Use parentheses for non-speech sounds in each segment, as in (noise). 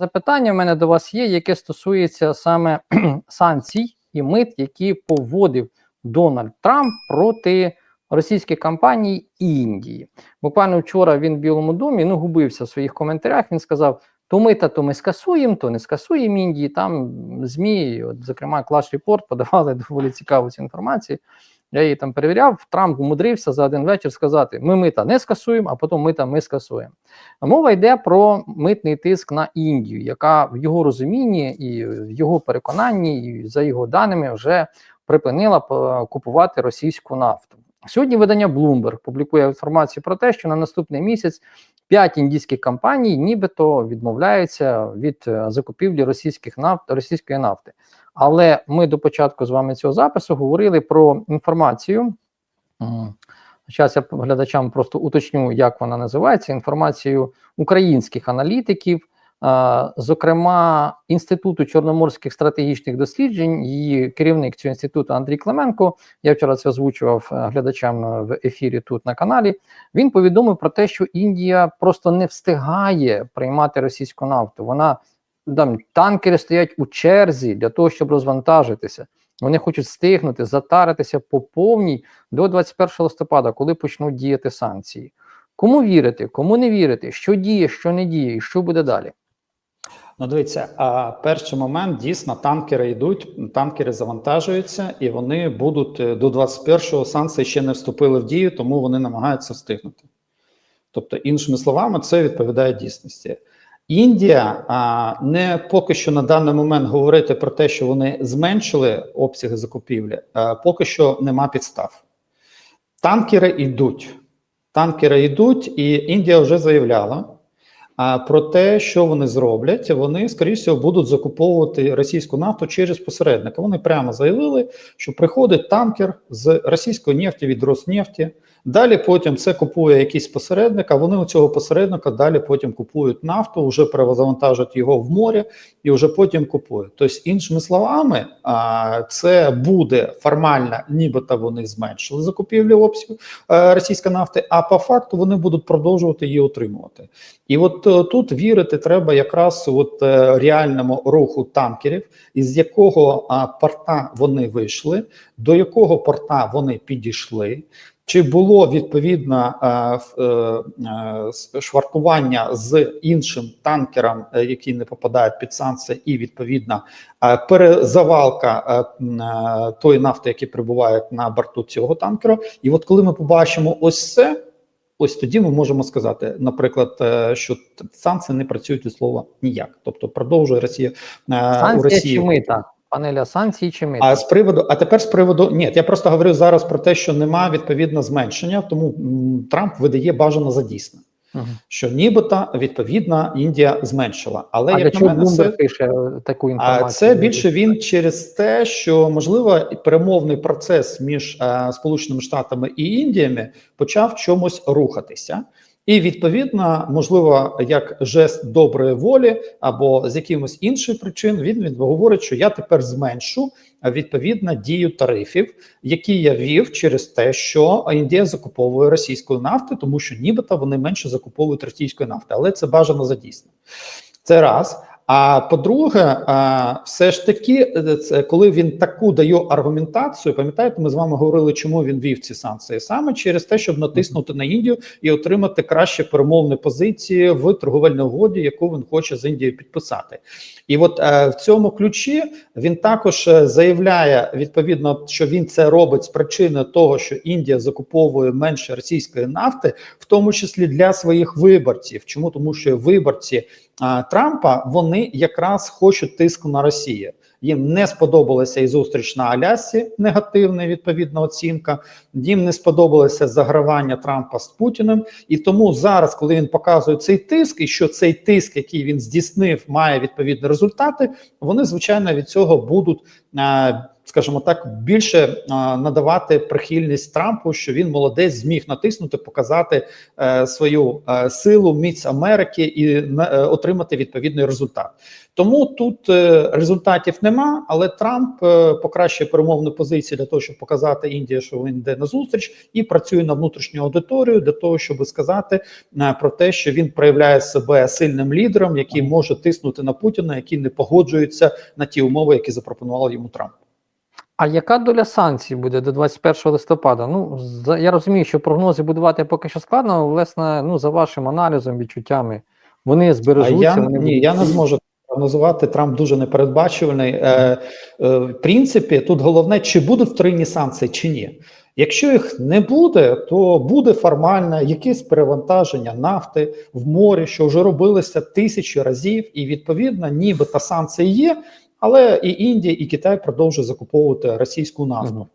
Запитання в мене до вас є, яке стосується саме (clears throat) санкцій і мит, які поводив Дональд Трамп проти російських компаній і Індії. Буквально вчора він в Білому домі ну губився в своїх коментарях. Він сказав: то мита, то ми скасуємо, то не скасуємо Індії. Там змі, от, зокрема, Клаш Репорт (laughs) подавали доволі цікаву цю інформацію. Я її там перевіряв. Трамп умудрився за один вечір сказати: ми мита не скасуємо, а потім мита ми скасуємо. Мова йде про митний тиск на Індію, яка в його розумінні і в його переконанні, і за його даними, вже припинила е, купувати російську нафту. Сьогодні видання Bloomberg публікує інформацію про те, що на наступний місяць п'ять індійських компаній нібито відмовляються від е, закупівлі російських нафт, російської нафти. Але ми до початку з вами цього запису говорили про інформацію. Зараз я глядачам просто уточню, як вона називається. Інформацію українських аналітиків, зокрема Інституту чорноморських стратегічних досліджень. Її керівник цього інституту Андрій Клименко. Я вчора це озвучував е, глядачам в ефірі тут на каналі. Він повідомив про те, що Індія просто не встигає приймати російську нафту. Вона там танкери стоять у черзі для того, щоб розвантажитися. Вони хочуть стигнути, затаритися по повній до 21 листопада, коли почнуть діяти санкції. Кому вірити, кому не вірити, що діє, що не діє, і що буде далі. Ну, дивіться, а перший момент дійсно танкери йдуть, танкери завантажуються, і вони будуть е, до 21-го санкції ще не вступили в дію, тому вони намагаються встигнути. Тобто, іншими словами, це відповідає дійсності. Індія а, не поки що на даний момент говорити про те, що вони зменшили обсяги закупівлі, а, поки що нема підстав. Танкери йдуть. Танкери йдуть, і Індія вже заявляла а, про те, що вони зроблять. Вони, скоріше будуть закуповувати російську нафту через посередника. Вони прямо заявили, що приходить танкер з російської нефті від Роснефті. Далі потім це купує якийсь посередник, а вони у цього посередника далі потім купують нафту, вже перезавантажують його в морі і вже потім купують. Тобто, іншими словами, це буде формально, нібито вони зменшили закупівлі обсягу російської нафти, а по факту вони будуть продовжувати її отримувати. І от е, тут вірити треба якраз от е, реальному руху танкерів, із якого порта вони вийшли, до якого порта вони підійшли. Чи було відповідно е, е, швартування з іншим танкером, е, який не попадає під санкції, і відповідно перезавалка тої нафти, які прибуває на борту цього танкера? І от коли ми побачимо ось це, ось тоді ми можемо сказати, наприклад, що санкції не працюють від слова ніяк, тобто продовжує Росія Санкція у Росії. чи мита? Панеля санкцій чи мита? А з приводу, а тепер з приводу ні, я просто говорю зараз про те, що нема відповідно зменшення, тому Трамп видає бажано за дісне, Угу. що нібито відповідно Індія зменшила. Але А як на мене, це, пише е, таку інформацію? а це більше він через те, що можливо перемовний процес між е, Сполученими Штатами і Індіями почав чомусь рухатися. І відповідно, можливо, як жест доброї волі або з якимось інших причин, він, він говорить, що я тепер зменшу відповідно дію тарифів, які я вів через те, що Індія закуповує російської нафти, тому що нібито вони менше закуповують російської нафти, але це бажано за дійсно. Це раз. А по-друге, все ж таки, е, коли він таку дає аргументацію, пам'ятаєте, ми з вами говорили, чому він вів ці санкції саме через те, щоб натиснути на Індію і отримати краще перемовні позиції в торговельній угоді, яку він хоче з Індією підписати. І от е, в цьому ключі він також е, заявляє відповідно, що він це робить з причини того, що Індія закуповує менше російської нафти, в тому числі для своїх виборців. Чому тому, що виборці Трампа вони якраз хочуть тиску на Росію. Їм не сподобалася і зустріч на Алясці, негативна відповідна оцінка. Їм не сподобалося загравання Трампа з Путіним. І тому зараз, коли він показує цей тиск, і що цей тиск, який він здійснив, має відповідні результати, вони звичайно від цього будуть. Скажімо так, більше надавати прихильність Трампу, що він молодець зміг натиснути, показати е, свою е, силу, міць Америки і е, отримати відповідний результат. Тому тут результатів нема, але Трамп покращує перемовну позицію для того, щоб показати Індії, що він йде на зустріч, і працює на внутрішню аудиторію для того, щоб сказати про те, що він проявляє себе сильним лідером, який може тиснути на Путіна, який не погоджується на ті умови, які запропонував йому Трамп. А яка доля санкцій буде до 21 листопада? Ну за- я розумію, що прогнози будувати поки що складно, але власне, ну за вашим аналізом, відчуттями, вони А я вони ні, будуть я не зможу прогнозувати. Трамп дуже непередбачувальний. Е, е, в принципі, тут головне, чи будуть вторинні санкції, чи ні. Якщо їх не буде, то буде формальне якесь перевантаження нафти в морі, що вже робилося тисячі разів, і відповідно, нібито санкції є, але і Індія, і Китай продовжують закуповувати російську нафту.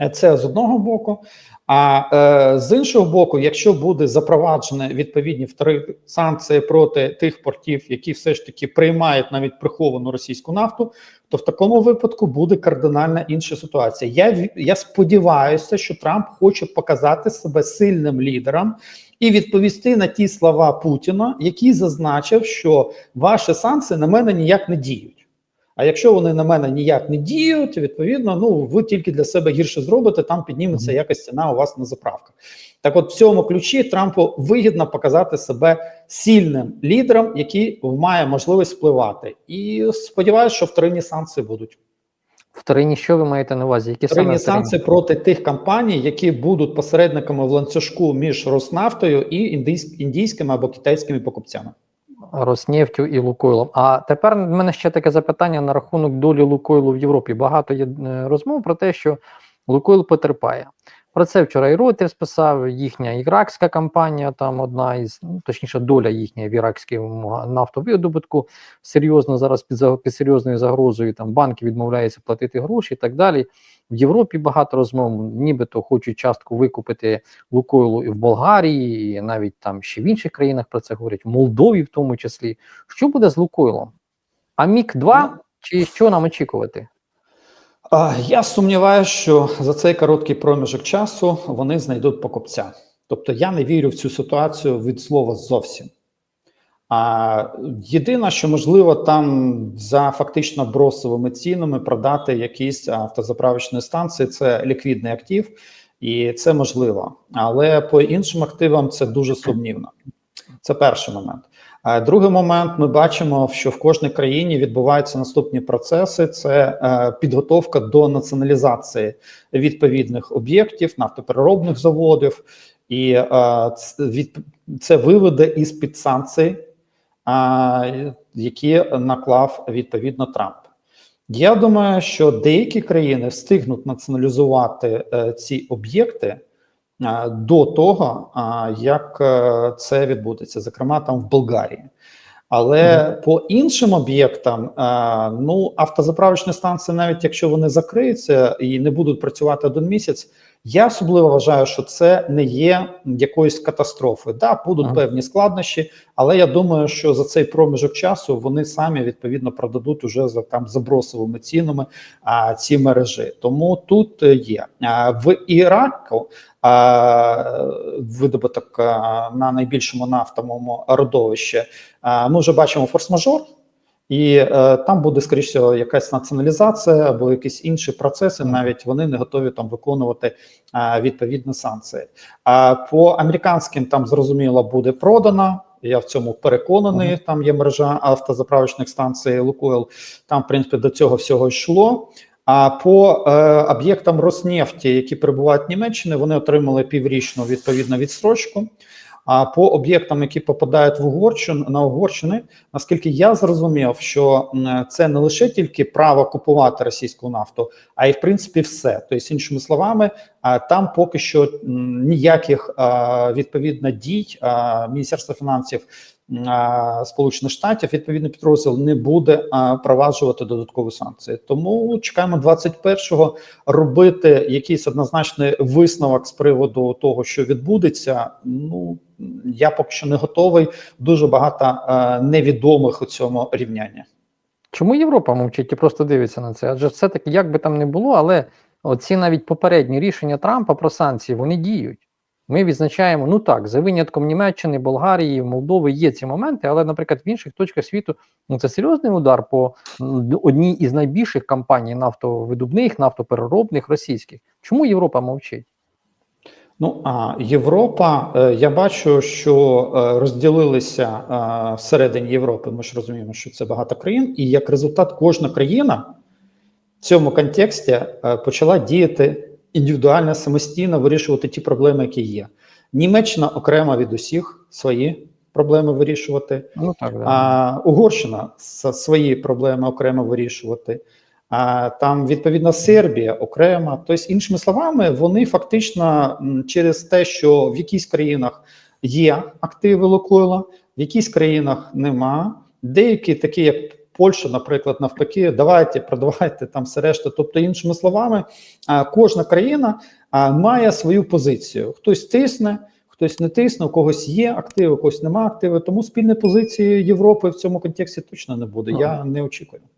Е, Це з одного боку. А е, з іншого боку, якщо буде запроваджені відповідні втори санкції проти тих портів, які все ж таки приймають навіть приховану російську нафту, то в такому випадку буде кардинально інша ситуація. Я я сподіваюся, що Трамп хоче показати себе сильним лідером і відповісти на ті слова Путіна, який зазначив, що ваші санкції на мене ніяк не діють. А якщо вони на мене ніяк не діють, відповідно, ну ви тільки для себе гірше зробите, там підніметься якась ціна у вас на заправках. Так, от в цьому ключі Трампу вигідно показати себе сильним лідером, який має можливість впливати. І сподіваюся, що вторинні санкції будуть. вторинні, що ви маєте на увазі? Які вторинні? санкції проти тих компаній, які будуть посередниками в ланцюжку між Роснафтою і індійсь- індійськими або китайськими покупцями. Роснефтю і Лукойлом. А тепер в мене ще таке запитання на рахунок долі Лукойлу в Європі. Багато є е, розмов про те, що Лукойл потерпає. Про це вчора і Reuters писав, їхня іракська компанія, там одна із, ну, точніше, доля їхня в іракському нафтовидобутку серйозно зараз під, під серйозною загрозою. Там банки відмовляються платити гроші і так далі. В Європі багато розмов, нібито хочуть частку викупити Лукойлу і в Болгарії, і навіть там ще в інших країнах про це говорять, в Молдові в тому числі. Що буде з Лукойлом? А Мік 2 чи що нам очікувати? Я сумніваюся, що за цей короткий проміжок часу вони знайдуть покупця. Тобто я не вірю в цю ситуацію від слова зовсім. А єдине, що можливо там за фактично бросовими цінами продати якісь автозаправочні станції, це ліквідний актив, і це можливо. Але по іншим активам це дуже сумнівно. Це перший момент. А другий момент, ми бачимо, що в кожній країні відбуваються наступні процеси: це е, підготовка до націоналізації відповідних об'єктів, нафтопереробних заводів, і е, це виведе із під санкцій, е, які наклав відповідно Трамп. Я думаю, що деякі країни встигнуть націоналізувати е, ці об'єкти е, до того, як е, це відбудеться, зокрема там в Болгарії. Але по іншим об'єктам, е, ну автозаправочні станції, навіть якщо вони закриються і не будуть працювати один місяць, я особливо вважаю, що це не є якоюсь катастрофою. Да, будуть Ага. певні складнощі, але я думаю, що за цей проміжок часу вони самі відповідно продадуть уже за там забросовими цінами а, ці мережі. Тому тут е, є а, в Іраку. а, Видобуток а, на найбільшому нафтовому родовищі. А, Ми вже бачимо форс-мажор, і е, там буде всього, якась націоналізація або якісь інші процеси. Навіть вони не готові там виконувати е, відповідні санкції. А по американським там зрозуміло буде продано. Я в цьому переконаний. Мгм. Там є мережа автозаправочних станцій Лукойл. Там, в принципі, до цього всього йшло. А по е, об'єктам Роснефті, які перебувають в Німеччині, вони отримали піврічну відповідну відстрочку. А по об'єктам, які попадають в Угорщину на Угорщини, наскільки я зрозумів, що це не лише тільки право купувати російську нафту, а й в принципі все. Тобто, іншими словами, там поки що ніяких відповідно дій Міністерства фінансів Сполучених Штатів відповідно підрозділ не буде впроваджувати додаткові санкції. Тому чекаємо 21-го робити якийсь однозначний висновок з приводу того, що відбудеться. Ну я поки що не готовий. Дуже багато невідомих у цьому рівнянні. Чому Європа мовчить і просто дивиться на це? Адже все-таки, як би там не було, але оці навіть попередні рішення Трампа про санкції вони діють. Ми відзначаємо, ну так, за винятком Німеччини, Болгарії, Молдови є ці моменти, але, наприклад, в інших точках світу ну це серйозний удар по одній із найбільших компаній нафтовидобних, нафтопереробних російських. Чому Європа мовчить? Ну а Європа, е, я бачу, що е, розділилися е, всередині Європи. Ми ж розуміємо, що це багато країн, і як результат, кожна країна в цьому контексті почала діяти індивідуально, самостійно вирішувати ті проблеми, які є. Німеччина окремо від усіх свої проблеми вирішувати. Ну так, да. А Угорщина свої проблеми окремо вирішувати. А там відповідно Сербія окремо. Тобто, іншими словами, вони фактично через те, що в якійсь країнах є активи Лукойла, в якійсь країнах нема. Деякі, такі як Польща, наприклад, навпаки, давайте продавайте там все решта. Тобто, іншими словами, кожна країна має свою позицію. Хтось тисне, хтось не тисне, у когось є активи, у когось немає активи. Тому спільної позиції Європи в цьому контексті точно не буде. Я не очікую.